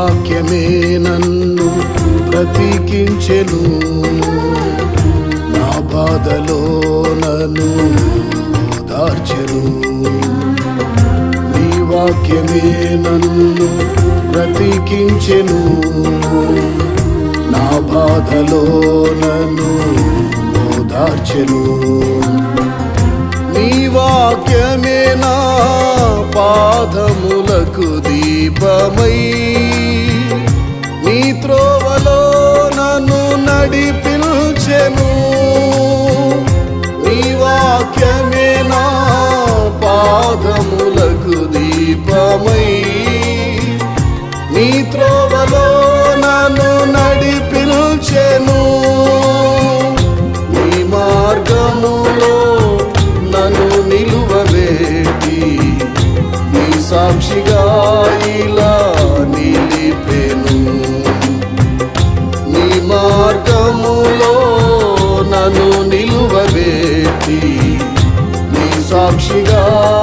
వాక్యమే నన్ను బ్రతికించెను. నా బాధలో నన్ను దార్చెను నీ వాక్యమే నన్ను బ్రతికించెను. నా బాధలో నన్ను దార్చెను నీ వాక్యమే నా పాదములకు దీపమై నడిపించెను నీ వాక్యమే నా పాదములకు దీపమై. నీ త్రోవలో నన్ను నడిపించెను నీ మార్గములో నన్ను నిలువబెట్టి. నీ సాక్షిగా ఇలా నన్ను నిలువబెట్టి నీ సాక్షిగా